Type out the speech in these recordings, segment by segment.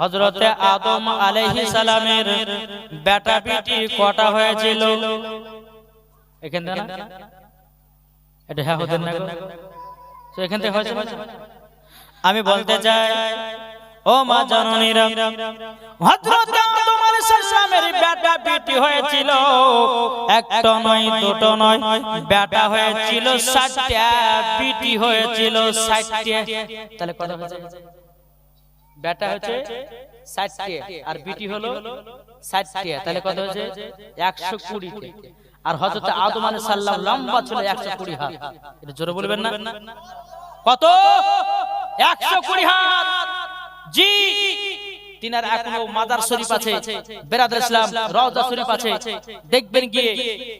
হজরতে আদম আলাইহিস সালামের বেটা বেটি কটা হয়েছিল? এখান থেকে এটা হ্যাঁ হতেন না তো এখান থেকে হয়েছে আমি বলতে চাই ও মা জননীরা হযরত আদম আলাইহিস সালামের বেটা বেটি হয়েছিল। একটা নয় দুটো নয় বেটা হয়েছিল 60টা বেটি হয়েছিল 60টা তাহলে কত হয়েছে বেটা হচ্ছে 60টা আর বিটি হলো 60টা তাহলে কত হয়েছে? 120 টা আর হজরত আদম আলী সাল্লাম লম্বা ছিল 120 হাত। এটা জোরে বলবেন না? কত? 120 হাত। জি। তিনার এখনও মাদার শরীফ আছে বেরাদ ইসলাম রওজা শরীফ আছে। দেখবেন গিয়ে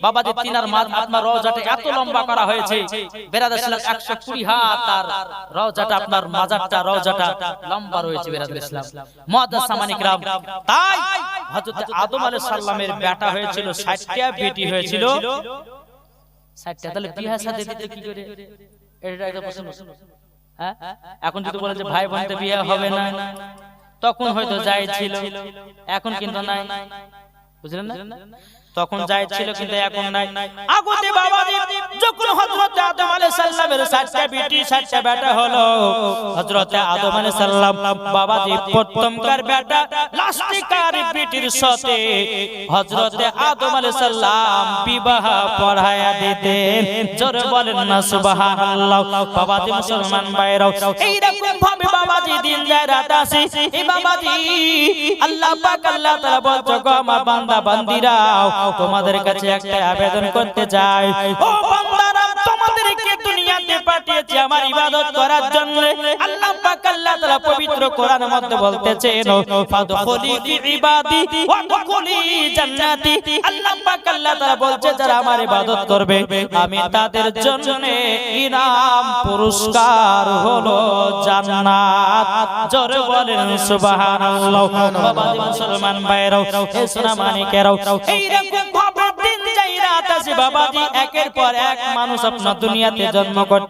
বাবাজি তিনার মা- আপনার রওজাটা এত লম্বা করা হয়েছে। বেরাদ ইসলাম 120 হাত আর রওজাটা আপনার মাজারটা রওজাটা লম্বা রয়েছে বেরাদ ইসলাম। মুআদ্দাস সামানিকরাম তাই হযরত আদম আলাইহিস সালামের বেটা হয়েছিল 60টা বেটি হয়েছিল। 60টা তাহলে বিয়ে সাথে দিতে কি করে? এটা একটা প্রশ্ন। হ্যাঁ? এখন যদি বলে যে ভাই বোনতে বিয়ে হবে না তখন হয়তো যাই ছিল এখন কিন্তু নাই। বুঝলেন না? তখন যাই ছিল কিন্তু এখন নাই। আগতে বাবা যখন হযরত আদম আলাইহিস সালামের সাতটা বেটি সাতটা বেটা হলো। হযরত আদম আলাইহিস সালাম বাবা জি প্রথমকার বেটা লাস্টিকার বেটির সাথে হযরত আদম আলাইহিস সালাম বিবাহ পড়ায়া দিতেন। জোরে বলেন না সুবহানাল্লাহ। বাবা জি মুসলমান ভাইরাও এই রকম ভাবে বাবা জি দিন যায় রাত আসে এই বাবা জি আল্লাহ পাক আল্লাহ তাআলা বলছো গো আমার বান্দা বান্দিরাও তোমাদের কাছে একটা আবেদন করতে চাই। ও পাঠিয়েছি আমার ইবাদত করার জন্য। আল্লাহ পাক আল্লাহ তাআলা পবিত্র কোরআনের মধ্যে বলতেছেন, ফাদখুলি ইবাদি ওয়াদখুলি জান্নাতি। আল্লাহ পাক আল্লাহ তাআলা বলছে, যারা আমার ইবাদত করবে, আমি তাদের জন্য ইনাম পুরস্কার হলো জান্নাত। জোরে বলেন, সুবহানাল্লাহ। বাবা মুসলমান ভাইরাও এ সোনা মানিকেরাও, এইরকম ভাবে দিন যাই রাত আসে বাবাজি, একের পর এক মানুষ আপনার দুনিয়াতে জন্ম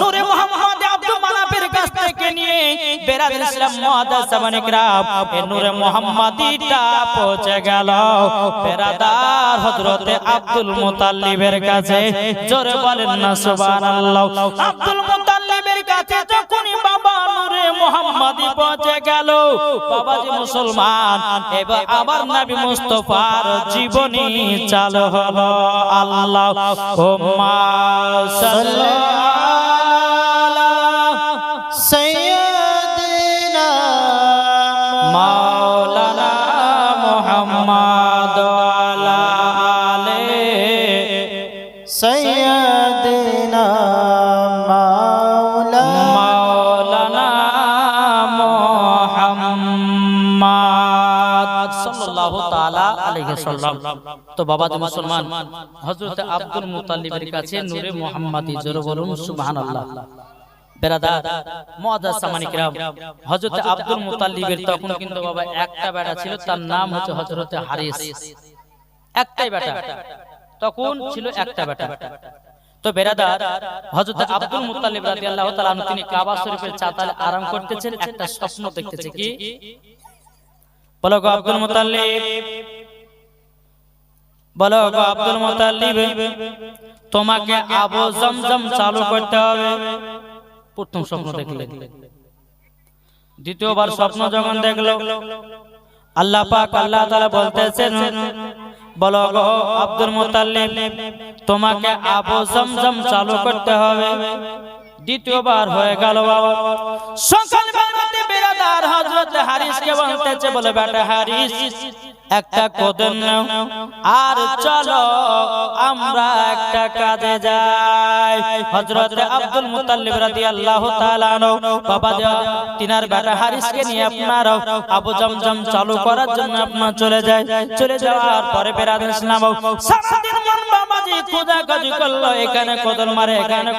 নূরে মুহাম্মাদি আব্দুল মানাফের কাছ থেকে নিয়ে বেরাদ ইসলাম মুআদ্দাস সামানিকরাও এই নূরে মুহাম্মাদিটা পৌঁছে গেল। বেরাদার হযরত আব্দুল মুতাল্লিবের কাছে। জোরে বলেন না, সুবহানাল্লাহ। আব্দুল মুতাল্লিবের কাছে যখনই বাবা নূরে মুহাম্মাদি পৌঁছে গেল, বাবাজি মুসলমান, এবার আবার নবী মুস্তাফার জীবনী চালু হলো। আল্লাহ হুম্মা সাল্লাল্লাহু সাল্লাম। তো বাবা মুসলমান। হযরত আব্দুল কাছে নূরে মুহাম্মাদি জোরে বলুন, সুবহানাল্লাহ। বেরাদার সামানিকরাম হযরত আব্দুল তখন কিন্তু বাবা একটা বেটা ছিল, তার নাম হচ্ছে হযরত হারিস। একটাই বেটা। তখন ছিল একটা বেটা। তো বেরাদার, হযরত আব্দুল মুত্তালিব রাদিয়াল্লাহু তাআলা তিনি কাবা শরীফের চাতালে আরাম করতেছেন, একটা স্বপ্ন দেখতেছে কি? বলো আব্দুল মুত্তালিব বলো আব্দুল মুত্তালিব তোমাকে আবু জমজম চালু করতে হবে। প্রথম স্বপ্ন দেখলেন দ্বিতীয়বার স্বপ্ন যখন দেখল, আল্লাহ পাক আল্লাহ তাআলা বলতেছেন, বলো আব্দুল মুতাল্লিব তোমাকে আবু জমজম চালু করতে হবে। দ্বিতীয়বার হয়ে গেল হারিস, একটা কোদন আর চলো আমরা একটা কাজে যাই। হযরত আব্দুল মুতাল্লিব রাদিয়াল্লাহু তাআলা আনহু, বাবা দেওয়া তিনার বেটা হারিসকে নিয়ে আপনার আবু জমজম চালু করার জন্য আপনার চলে যায় চলে যাওয়ার পরে বেরাদার ইসলাম, সারাদিন মন এখানে মারে, এখানে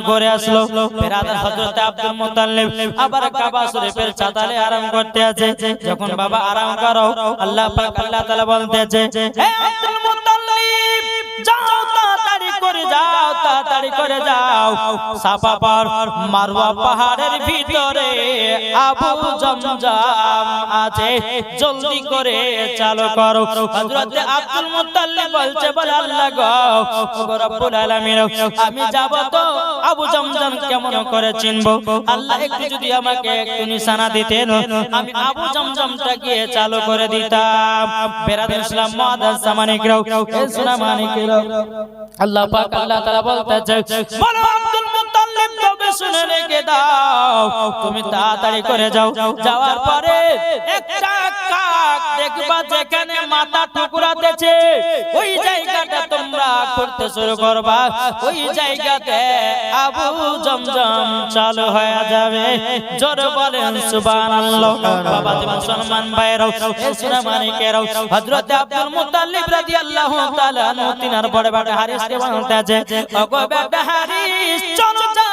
ঘরে আসলো। আরাম করতে আছে। যখন বাবা আরাম করো, আল্লাহ আল্লাহ তাআলা বলতেছে করে যাও, তাড়াতাড়ি করে যাও। সাফা পার মারওয়া পাহাড়ের ভিতরে আবু জমজম আছে। জলদি করে চালু করো। হযরত আব্দুল মুত্তালিব বলছে, বলে আল্লাহ গো রব্বুল আলামিন, আমি যাব তো আবু জমজম কেমন করে চিনবো? আল্লাহ একটু যদি আমাকে একটু নিশানা দিতেন, আমি আবু জমজমটা গিয়ে চালু করে দিতাম। বেরাদার ইসলাম মাদার সামানিকরাও এ সোনা মানিকরাও। আল্লাহ পাক আল্লাহ তাআলা বলতেছে বলো আব্দুল মুত্তালিব তবে শুনে রেখে দাও। তুমি তাড়াতাড়ি করে যাও। যাওয়ার পরে একটা কাক দেখবা যেখানে মাথা ঠুকরাতেছে ওই জায়গাটা তোমরা করতে শুরু করবা। ওই জায়গাতে আবু জমজম চালু হয়ে যাবে। জোর বলেন, সুবহানাল্লাহ। বাবা তুমি মুসলমান ভাইরাও এ মানিকেরাও হযরত আব্দুল মুত্তালিব রাদিয়াল্লাহু তাআলা তিনার বড় বড় হারিসকে বলতেছে ওগো বেটা হারিস, চলো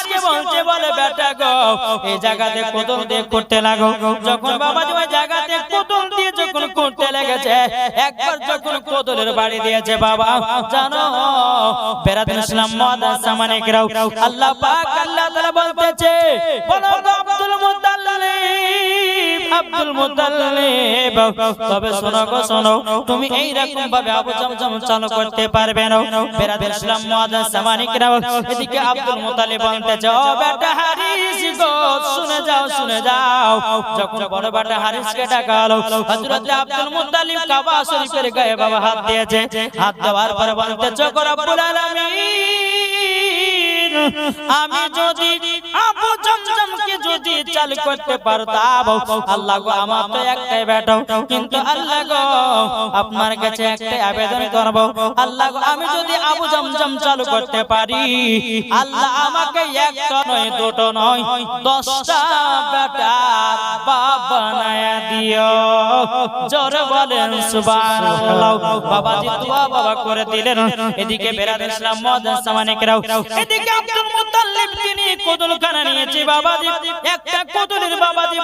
হারিসকে বলছে বলে বেটা গো, এই জায়গাতে দিয়ে করতে লাগো। যখন বাবা ওই জায়গাতে দিয়ে যখন করতে লেগেছে, একবার যখন বাড়ি দিয়েছে বাবা, জানো ইসলাম মুআজ্জাজ সামানিকরাও আল্লাহ পাক, আল্লাহ বলতেছে, বলো আব্দুল আব্দুল আব্দুল মুত্তালিব বলতেছে ও বেটা হারিস গো, শুনে যাও শুনে যাও। যখন বড় বেটা হারিসকে ডাকালো, হযরত আব্দুল মুত্তালিব কাবা শরীফের গায়ে বাবা হাত দিয়েছে। হাত দেওয়ার পর বলতে গো রব্বুল আলামিন, আমি যদি আবু জমজমকে যদি চালু করতে পারতাম, আল্লাহ গো, আমার তো একটাই বেটা কিন্তু আল্লাহ গো, আপনার কাছে একটাই আবেদন করব। আল্লাহ গো, আমি যদি আবু জমজম চালু করতে পারি, আল্লাহ আমাকে একটা নয়, দুটো নয়, দশটা বাপ বানায়া দিও। জোর বলেন, সুবহানাল্লাহ। বাবাজি দোয়া বাবা করে দিলেন। এদিকে বেরাদ ইসলাম মহাদান সামানিকরাও এদিকে আব্দুল মুত্তালিব তিনি নিয়েছে বাবাজি। একটা কোদলের বাবাজি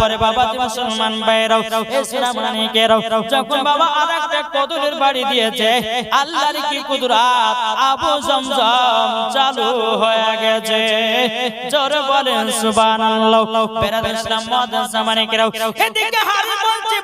পরে বাবা মুসলমান ভাইরাও এসরা মানিকেরাও যখন বাবা আরেকটা কদরের বাড়ি দিয়েছে, আল্লাহর কি কুদরাত? আবু জমজম চালু হয়ে গেছে। জোরে বলেন সুবহানাল্লাহ। বেরাদ ইসলাম মাদান সামানিকেরাও এদিকে হারি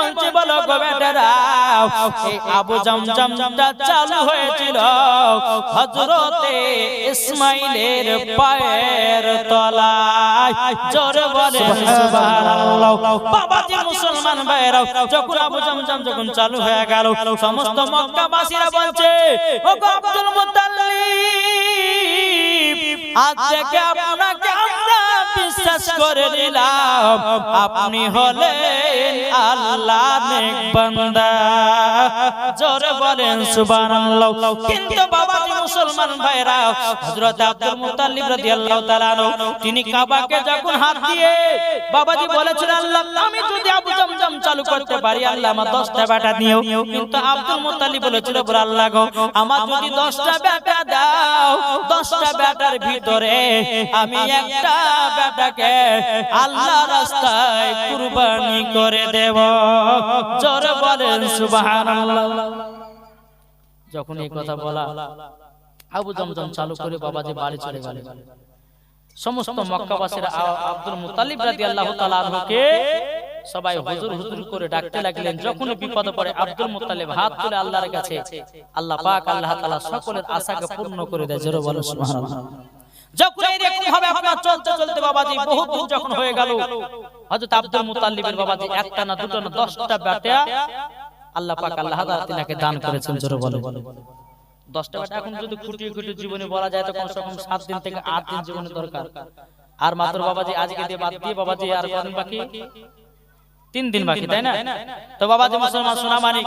বলছে বলো গো বেটারা, এই আবু জামজামটা চালু হয়েছিল, হযরতে ইসমাইলের পায়ের তলায়। জোরে বলে সুবহানাল্লাহ। বাবাজি মুসলমান ভাইরা যখন আবু জামজাম যখন চালু হয়ে গেল, সমস্ত মক্কাবাসীরা বলছে ও আব্দুল মুত্তালিব আজ থেকে আপনাকে আমরা বিশ্বাস করে নিলাম, আপনি হলেন আল্লাহ নেক বান্দা। জোরে বলেন, সুবহানাল্লাহ। কিন্তু বাবাজি মুসলমান ভাইরা, হযরত আব্দুল মুত্তালিব রাদিয়াল্লাহু তাআলা আনহু, তিনি কাবাকে যখন হাত দিয়ে বাবাজি বলেছিলেন, আল্লাহ, আমি যদি আবু জামজাম চালু করতে পারি, আল্লাহ আমার 10টা বেটা দিও কিন্তু আব্দুল মুত্তালিব বলেছিল বলে আল্লাহ গো, আমার যদি 10টা বেটা দাও 10টা বেটার ভিতরে আমি একটা বেটাকে আল্লাহ রাস্তায় কুরবানি করে দেব। জোরে বলেন, সুবহানাল্লাহ। যখন এই কথা বলা, আবু জমজম চালু করে বাবাজি বাড়ি চলে গেলেন সমস্ত মক্কাবাসীরা আব্দুল মুতালিব রাদিয়াল্লাহু তাআলা আনহুকে সবাই হুজুর হুজুর করে ডাকতে লাগলেন। যখন বিপদে পড়ে, আব্দুল মুতালিব হাত তুলে আল্লাহর কাছে, আল্লাহ পাক আল্লাহ তাআলা সকলের আশাকে পূর্ণ করে দেয়। জোরে বলো সুবহানাল্লাহ। যখন এরকম ভাবে আপনার চলতে চলতে বাবাজি বহু দূর যখন হয়ে গেল। হযরত আব্দুল মুতালিবের বাবাজি একটা না দুটো না দশটা বেটা আল্লাহ পাক আল্লাহ তাআলা তিনাকে দান করেছেন জোরে বলো দশটা বেটা এখন যদি খুঁটিয়ে খুঁটিয়ে জীবনে বলা যায় তো কমসে কম দিন থেকে দিন জীবনে দরকার। আর মাত্র বাবাজি আজকে দিয়ে বাদ দিয়ে বাবাজি আর কদিন বাকি? তিন দিন বাকি তাই না? তো বাবাজি মুসলমান সোনা মানিক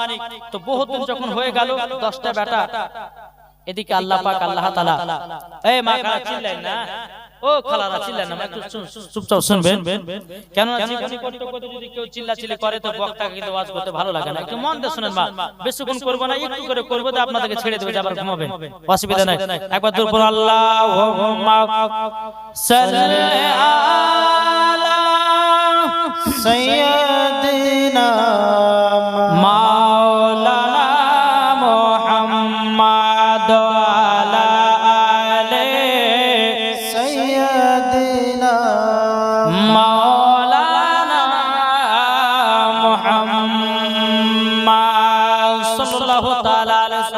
তো বহুত দিন যখন হয়ে গেল দশটা বেটা। এদিকে আল্লাহ পাক আল্লাহ তাআলা। এই মা খালা চিল্লেন না? ও খালারা চিল্লেন না একটু শুন চুপচাপ শুনবেন? কেন চিল্লাচি করতে করতে যদি কেউ চিল্লাচিল্লি করে তো বক্তা কিন্তু আওয়াজ করতে ভালো লাগে না। একটু মন দিয়ে শুনেন মা বেশিক্ষণ করব না একটু করে করব তো আপনাদেরকে ছেড়ে দেব যাবার ঘুমাবেন অসুবিধা নাই। একবার দূর পড়ুন আল্লাহুম্মা সাল্লি আলা সাইয়্যিদিনা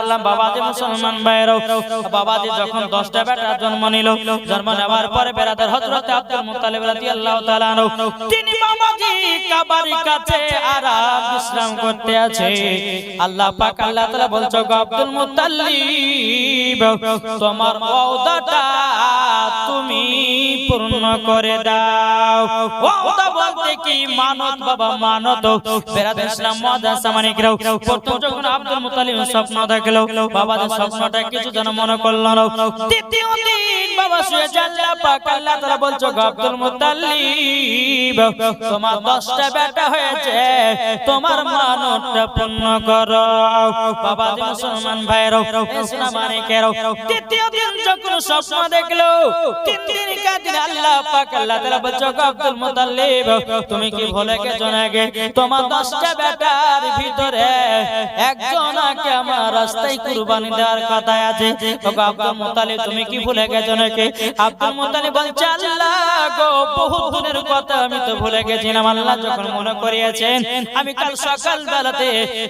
সাল্লাম বাবাজি মুসলমান ভাইরাও বাবাজি যখন 10টা বেটা জন্ম নিল, জন্ম নেওয়ার পরে বেরাদার হযরত আব্দুল মুত্তালিব রাদিয়াল্লাহু তাআলা তিনি কাবার কাছে আরাম বিশ্রাম করতে আছে। আল্লাহ পাক আল্লাহ তাআলা বলছো আব্দুল তোমার তুমি পূর্ণ করে দাও। বলতে কি মানত বাবা, মানত। বেরাদ ইসলাম মাদাস সামানিকরাও প্রথম যখন আব্দুল মুত্তালিব স্বপ্ন দেখল, বাবাদের স্বপ্নটা কিছু যেন মনে করল দ্বিতীয় দিন বাবা শুয়ে জানলা পাক, আল্লাহ তাআলা বলছো আব্দুল মুত্তালিব তোমার 10টা বেটা হয়েছে, তোমার মানতটা পূর্ণ করো। বাবা মুসলমান ভাইরাও ইসলাম মানিকেরাও তৃতীয় দিন যখন স্বপ্ন দেখল। তিন দিন আল্লাহ পাক, আল্লাহ তাআলা বলছো আব্দুল মুত্তালিব তুমি কি ভুলে গেছো নাকি? তোমার 10টা বেটার ভিতরে একজনকে আমার রাস্তায় কুরবানি দেওয়ার কথা আছে। আব্দুল মুত্তালিব তুমি কি ভুলে গেছো নাকি? আব্দুল মুত্তালিব বলছে, আল্লাহ গো বহু দিনের কথা আমি তো ভুলে গেছিলাম। আল্লাহ যখন মনে করিয়েছেন, আমি কাল সকাল বেলাতে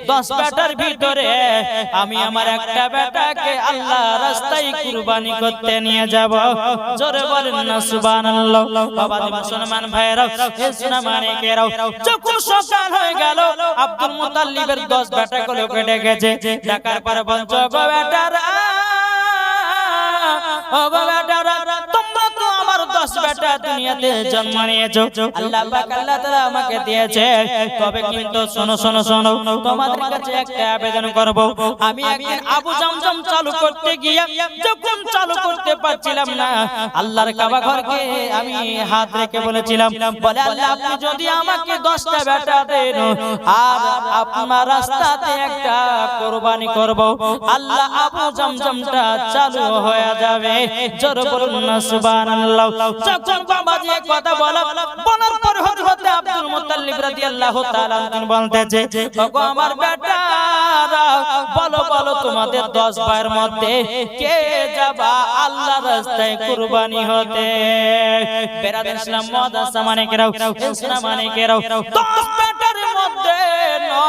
10 বেটার ভিতরে আমি আমার একটা বেটাকে আল্লাহ রাস্তায় কুরবানি করতে নিয়ে যাব। জোরে বলেন না, সুবহানাল্লাহ। বাবা মুসলমান ভাইরাও ইসলাম মানিকেরাও যখন সকাল হয়ে গেল, আব্দুল মুতাল্লিবের 10 বেটা গুলো কেটে গেছে ঢাকার পর গো বেটারা, ও বেটারা 10 বেটা দুনিয়াতে জন্ম নিয়েছো। আল্লাহ পাক আল্লাহ তাআলা আমাকে দিয়েছে। তবে কিন্তু শোনো শোনো শোনো, তোমাদের কাছে একটা আবেদন করব। আমি একদিন আবু জামজাম চালু করতে গিয়ে যখন চালু করতে পারছিলাম না, আল্লাহর কাবা ঘরকে আমি হাত রেখে বলেছিলাম, বলে, আল্লাহ, আপনি যদি আমাকে 10টা বেটা দেন, আর আপনার রাস্তাতে একটা কুরবানি করব, আল্লাহ আবু জামজামটা চালু হয়ে যাবে। জোর বলুন না, সুবহানাল্লাহ। যখন তোমাদের 10 ভাইয়ের মধ্যে কে যাবা আল্লাহর রাস্তায় কুরবানি হতে? বেরাদের ইসলাম মাদ্রাসা মানে কেরাও ইসলাম মানে কেরাও 10 বেটার মধ্যে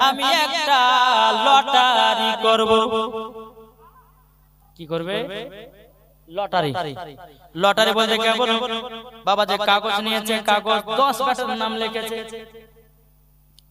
আমি একটা লটারি কি করবে? লটারি। লটারি বলতে কেমন? বাবা যে কাগজ নিয়েছে কাগজ দশ বছর নাম লিখেছে।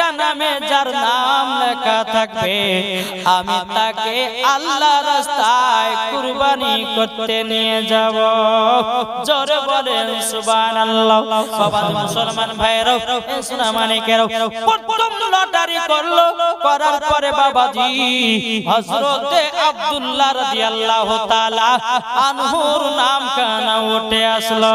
একটা নামে যার নাম লেখা থাকবে। আমি তাকে আল্লাহ রাস্তায় কুরবানি করতে নিয়ে যাব। জোরে বলেন, সুবহানাল্লাহ। মুসলমান শোনা মানিকেরাও প্রথম লটারি করল। করার পরে বাবাজি, হযরতে আব্দুল্লাহ রাদিয়াল্লাহু তাআলা আনহুর নাম কানা উঠে আসলো।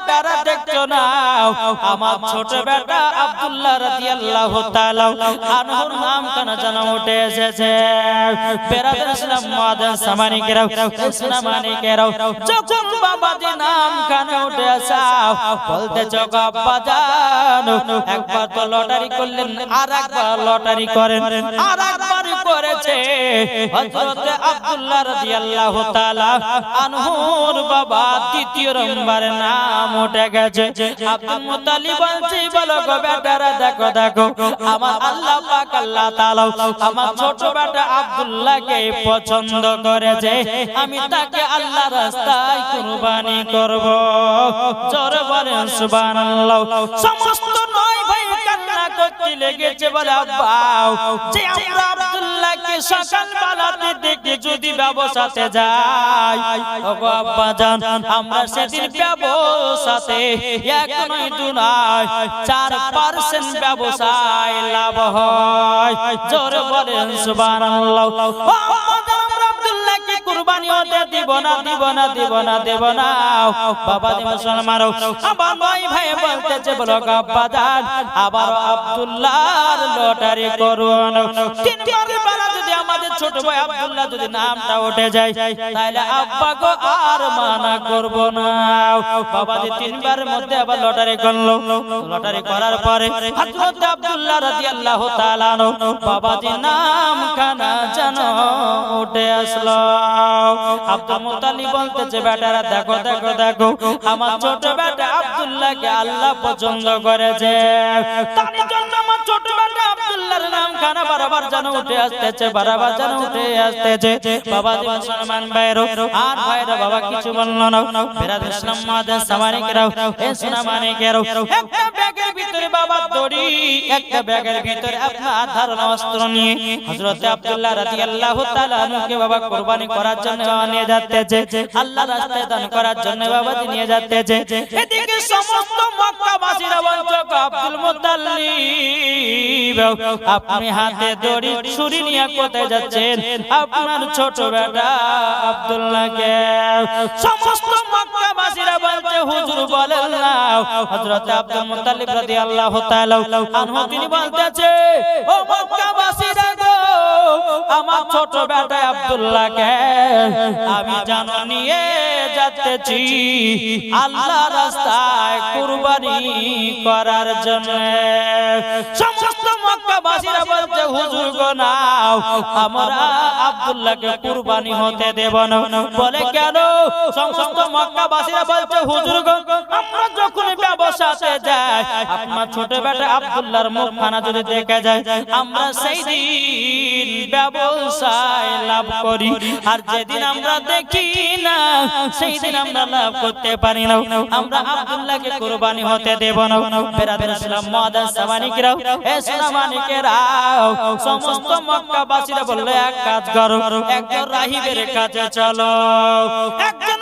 বেটারা দেখছ না। আমার ছোট বেটা আব্দুল্লাহ রাদিয়াল্লাহু তাআলা আনহুর নাম কেন যেন উঠে এসেছে। লটারি করলেন আর একবার লটারি করেন আর করেছে হযরত আব্দুল্লাহ রাদিয়াল্লাহু তাআলা আনহুর বাবা দ্বিতীয় নম্বর নাম উঠে গেছে। আব্দুল মুত্তালিব বলছে, বলো গো বেটারা, দেখো দেখো, আমার আল্লাহ পাক আল্লাহ তাআলা আমার ছোট বেটা আব্দুল্লাহকে পছন্দ করেছে। আমি তাকে আল্লাহ রাস্তায় কুরবানি করব। জোরে বলেন, সুবহানাল্লাহ। সমস্ত নয় ভাই কান্না করতে লেগেছে বলে আব্বা যে আমরা সকাল বেলাতে যদি ব্যবসাতে যাই। ওগো আব্বা জান, আমরা সেদিন ব্যবসাতে এক নয়, দু নয় ব্যবসায় লাভ হয়। বলেন, সুবহানাল্লাহ। দিব না দিব না আবার আব্দুল্লাহর লটারি করুন। ছোট ভাই আব্দুল্লাহ যদি নামটা উঠে যায়, তাহলে আব্বা গো আর মানা করব না। বাবা দি তিনবার মধ্যে আবার লটারি করল। লটারি করার পরে হযরত আব্দুল্লাহ রাদিয়াল্লাহু তাআলা আনহু বাবাজি নাম খানা জানো উঠে আসলো। আব্দুল মুতালিব বলতেছে, বেটারা, দেখো দেখো দেখো, আমার ছোট বেটা আব্দুল্লাহকে আল্লাহ পছন্দ করেছে। তার জন্য আমার ছোট বেটা আব্দুল্লাহর নাম খানা বারবার যেন উঠে আসতেছে, বারবার যেন উঠে আসতেছে। বাবা মুসলমান ভাইরো আর ভাইরো বাবা কিছু বলল না। বেরাদ ইসলাম মাদের সামানিকেরাও, এ সোনা মানিকেরাও। একটা ব্যাগের ভিতরে বাবা দড়ি, একটা ব্যাগের ভিতরে আপনার ধারণা অস্ত্র নিয়ে। হযরত আব্দুল্লাহ রাদিয়াল্লাহু তাআলা আনহুকে বাবা কুরবানি করার জন্য নিয়ে যাচ্তেছে আল্লাহ রাস্তায় দান করার জন্য বাবা নিয়ে যাচ্তেছে এদিকে সমস্ত মক্কাবাসীরা বলছো আব্দুল মুত্তালিব আপনি হাতে দড়ি, ছুরি নিয়ে কোথায় যাচ্ছেন? আপনার ছোট বেটা আব্দুল্লাহকে। সমস্ত মক্কাবাসীরা বলছে, হুজুর, বলেন না। হযরত আব্দুল মুত্তালিব রাদিয়াল্লাহু তাআলা আনহু, তিনি বলতেছে, ও মক্কাবাসীরা গো, আমার ছোট বেটা আব্দুল্লাহকে আমি জানো নিয়ে যাচ্তেছি আল্লাহ রাস্তায় কুরবানি করার জন্য। সমস্ত মক্কাবাসীরা বলছে, হুজুর গো, নাও। আমরা আব্দুল্লাহকে কুরবানি হতে দেব না। বলে, কেন? সমস্ত মক্কাবাসীরা বলছে, হুজুর গো, আমরা যখন ব্যবসাতে যাই, আপনার ছোট বেটা আব্দুল্লাহর মুখখানা যদি দেখে যায়, আমরা সেই দিন ব্যবসায় লাভ করি। আর যেদিন আমরা দেখি না, সেই দিন আমরা লাভ করতে পারি না। আমরা আব্দুল্লাহকে কুরবানি হতে দেব না। ইসলাম সামানিকরাও এ সমস্ত এক কাজ করো, একজন রাহিবের কাছে চলো। একজন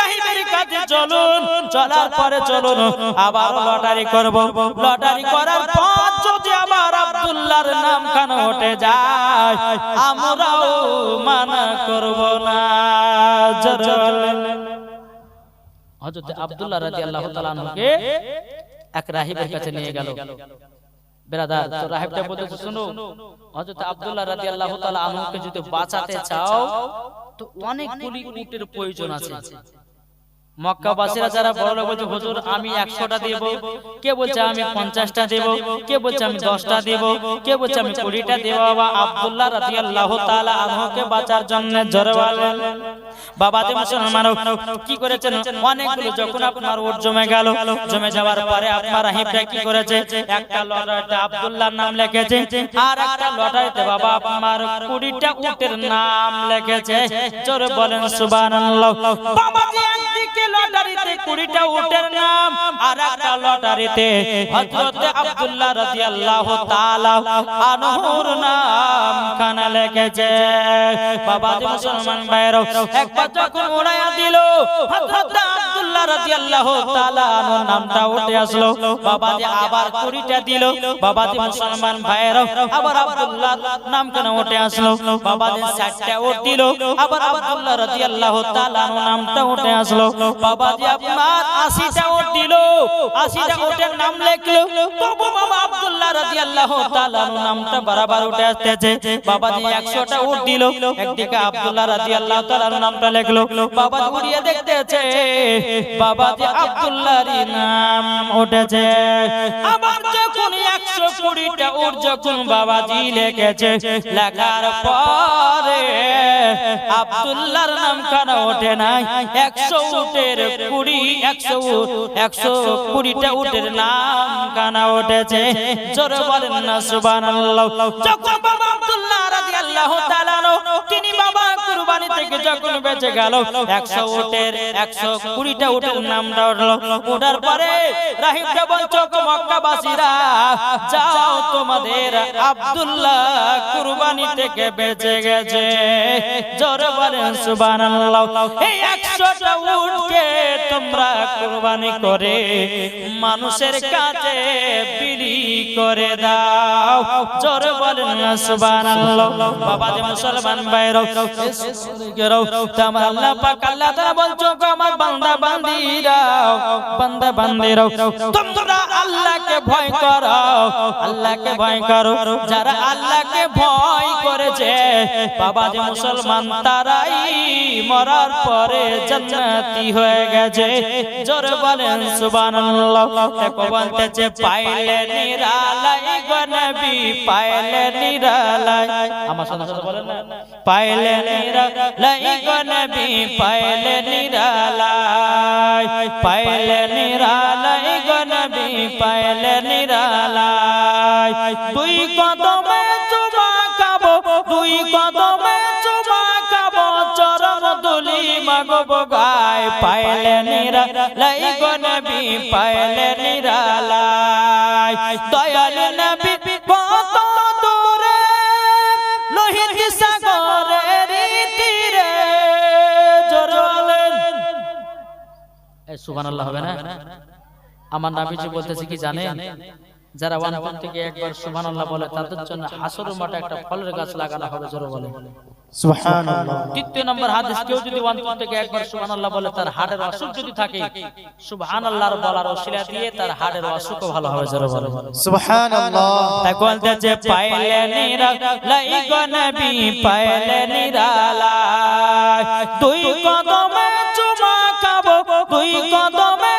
রাহিবের কাছে চলুন চলার পরে চলুন, আবার লটারি করব। লটারি করার পর যদি আবার আব্দুল্লাহর নাম খান উঠে যায়, আমরাও মানা করব না। হযরত আব্দুল্লাহ রাদিয়াল্লাহু তাআলা আনহুকে এক রাহিবের কাছে নিয়ে গেল। বেরাদার তো রাহিবটা বলতেছে শুনো। হযরত আব্দুল্লাহ রাদিয়াল্লাহু তাআলা আনহুকে যদি বাঁচাতে চাও তো অনেকগুলি উটের প্রয়োজন আছে। মক্কাবাসীরা যারা বড় লোক বলছে হুজুর আমি একশোটা দেব কে বলছে আমি পঞ্চাশটা দেব কে বলছে আমি দশটা দেব কে বলছে আমি কুড়িটা দেব বাবা আব্দুল্লাহ রাদিয়াল্লাহু তাআলা আনহুকে বাঁচার জন্য জোরে বলেন বাবা যে মুসলমান কি করেছেন? অনেকগুলো যখন আপনার ওট জমে গেল জমে যাওয়ার পরে আপনার রাহিবটা কি করেছে? একটা লটারিতে আব্দুল্লাহর নাম লিখেছে আর একটা লটারিতে বাবা আপনার কুড়িটা উটের নাম লিখেছে জোরে বলেন সুবহানাল্লাহ বাবা যে একদিকে লটারিতে কুড়িটা উটের নাম আর একটা লটারিতে হযরত আব্দুল্লাহ রাদিয়াল্লাহু তাআলা আনহুর নাম খানা লিখেছে। বাবা মুসলমান ভাইরা একবার যখন উড়াইয়া দিল, হযরত আবার কুড়িটা দিল। বাবা মুসলমান নামটা উঠে আসলো। বাবা যে আপনার আশিটা উঠ দিল আশিটা ওটের নাম লেখলো তবু বাবা আব্দুল্লাহ রাদিয়াল্লাহু নামটা বারবার উঠে আসতেছে। বাবা যে একশোটা উঠ দিল। একদিকে আব্দুল্লাহ রাদিয়াল্লাহু তাআলা আনহুর নামটা লিখলো। বাবা দেখতেছে নাম উঠেছে। আবার যখন একশো কুড়িটা উঠ যখন বাবাজি লিখেছে, লেখার পরে আব্দুল্লাহর নাম খানা ওঠে নাই? একশো উটের কুড়ি, একশো একশো কুড়িটা উটের নাম কেন উঠেছে? জোরে বলেন না সুবহানাল্লাহ। যখন বাবা আব্দুল্লাহ রাদিয়াল্লাহু তিনি বাবা কুরবানি থেকে যখন বেঁচে গেল, একশো উটের, একশো কুড়িটা উটের নামটা উঠল উঠার পরে যাও তোমাদের কুরবানি থেকে বেঁচে গেছে। তোমরা কুরবানি করে মানুষের কাছে বিলি করে দাও। জোরে বলেন, সুবহানাল্লাহ। বাবা যে মুসলমান ভাইরাও গেরাও তোমার আল্লাহ পাক, আল্লাহ তাআলা বলছো আমার বান্দা বান্দিরাও বান্দা বান্দিরাও তোমরা আল্লাহকে ভয় করো, আল্লাহকে ভয় করো, যারা আল্লাহকে ভয় করেছে, বাবা যে মুসলমান তারাই মরার পরে জান্নাতি হয়ে গেছে। জোরে বলেন সুবহানাল্লাহ, দেখো বলতেছে, পাইলে নিরালাই গো নবী, পাইলে নিরালাই আমার সাথে বলেন না? পাইলে নিরালাই গো নবী পাইলে নিরালাই পাইলে নিরালাই গো নবী পাইলে নিরালাই দুই কদমে চুমা খাব দুই কদমে চুমা খাব চরণ দুলি মাগব গায় পাইলে নিরালাই গো নবী পাইলে নিরালাই দয়াল নবী এই সুবহানাল্লাহ হবে না? আমার নামই যে বলতেছি কি জানেন? যারা ওয়ানপুর থেকে একবার সুবহানাল্লাহ বলে তাদের জন্য হাসর মাঠে একটা ফলের গাছ লাগানো হবে জোরে বলে সুবহানাল্লাহ। তৃতীয় নম্বর হাদিস কেউ যদি ওয়ানপুর থেকে একবার সুবহানাল্লাহ বলে তার হাড়ের অসুখ যদি থাকে সুবহানাল্লাহর বলার ওসিলা দিয়ে তার হাড়ের অসুখও ভালো হবে জোরে বলে সুবহানাল্লাহ। তাই বলতেছে পাইলে নিরা লাই গো নবী পাইলে নিরালা দুই কদমে চুমা খাব দুই কদমে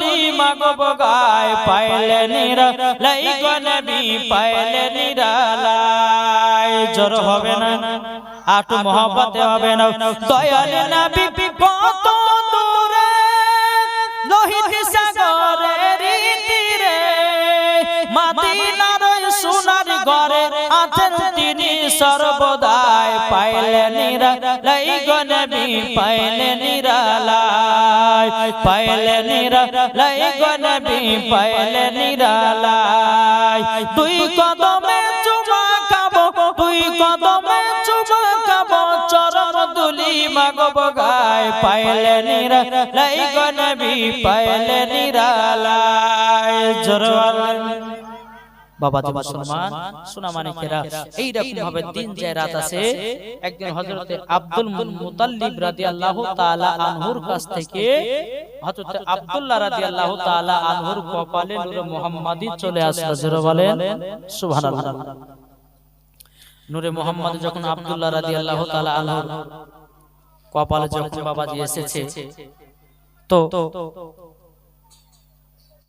দুলি মাগব গায় পাইলে নিরা লাই গো নবী পাইলে নিরালা জোর হবে না হবে না। দয়াল নবী কত দূরে, লোহিত মাদিনার সোনার আছেন তিনি সর্বদাই। পাইলে নিরা লাই গনবি পাইলে নিরালাই পাইলে নিরালাই গনবি পাইলে নিরালাই দুই কদমে চুমা খাব, দুই কদমে চুমা খাব চরণ দুলি মাগব গায়। পাইলে নিরালাই গনবি পাইলে নিরালাই জোরওয়াল বাবা তো মুসলমান সোনা মানিকেরা এইরকম ভাবে দিন যায় রাত আছে। একদিন হযরতে আব্দুল মুতাল্লিব রাদিয়াল্লাহু তাআলা আনহুর কাছ থেকে হযরতে আব্দুল্লাহ রাদিয়াল্লাহু তাআলা আনহুর কপালে নূরে মুহাম্মাদি চলে আসলো। জোরে বলেন। সুবহানাল্লাহ। নূরে মুহাম্মাদ যখন আব্দুল্লাহ রাদিয়াল্লাহু তাআলা আনহুর কপালে যখন বাবাজি এসেছে তো